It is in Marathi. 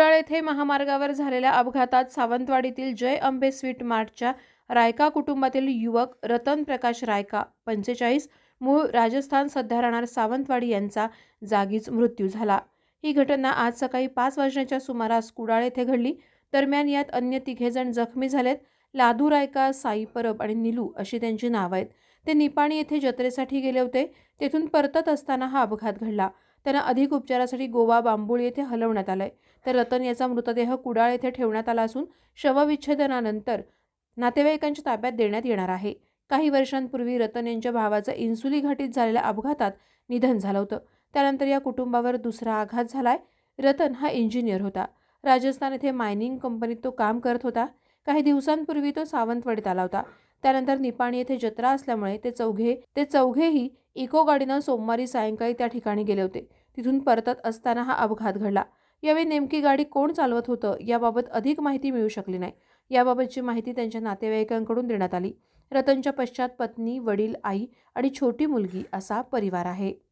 कुडाळ येथे महामार्गावर झालेल्या अपघातात सावंतवाडीतील जय अंबे स्वीट मार्टच्या रायका कुटुंबातील युवक रतन प्रकाश रायका पंचेचाळीस मूळ राजस्थान सध्या राहणार सावंतवाडी यांचा जागीच मृत्यू झाला. ही घटना आज सकाळी पाच वाजण्याच्या सुमारास कुडाळ येथे घडली. दरम्यान यात अन्य तिघेजण जखमी झालेत. लादू रायका साई परब आणि निलू अशी त्यांची नावं आहेत. ते निपाणी येथे जत्रेसाठी गेले होते. तेथून परतत असताना हा अपघात घडला. त्यांना अधिक उपचारासाठी गोवा बांबुळ येथे हलवण्यात आलंय. तर रतन याचा मृतदेह कुडाळ येथे ठेवण्यात आला असून शवविच्छेदनानंतर नातेवाईकांच्या ताब्यात देण्यात येणार आहे. काही वर्षांपूर्वी रतन यांच्या भावाचं इन्सुली घाटीत झालेल्या अपघातात निधन झालं होतं. त्यानंतर या कुटुंबावर दुसरा आघात झालाय. रतन हा इंजिनियर होता. राजस्थान येथे मायनिंग कंपनीत तो काम करत होता. काही दिवसांपूर्वी तो सावंतवाडीत आला होता. त्यानंतर निपाणी येथे जत्रा असल्यामुळे ते चौघे ते चौघेही इको गाडीनं सोमवारी सायंकाळी त्या ठिकाणी गेले होते. तिथून परतत असताना हा अपघात घडला. यावेळी नेमकी गाडी कोण चालवत होतं याबाबत अधिक माहिती मिळू शकली नाही. याबाबतची माहिती त्यांच्या नातेवाईकांकडून देण्यात आली. रतनच्या पश्चात पत्नी वडील आई आणि छोटी मुलगी असा परिवार आहे.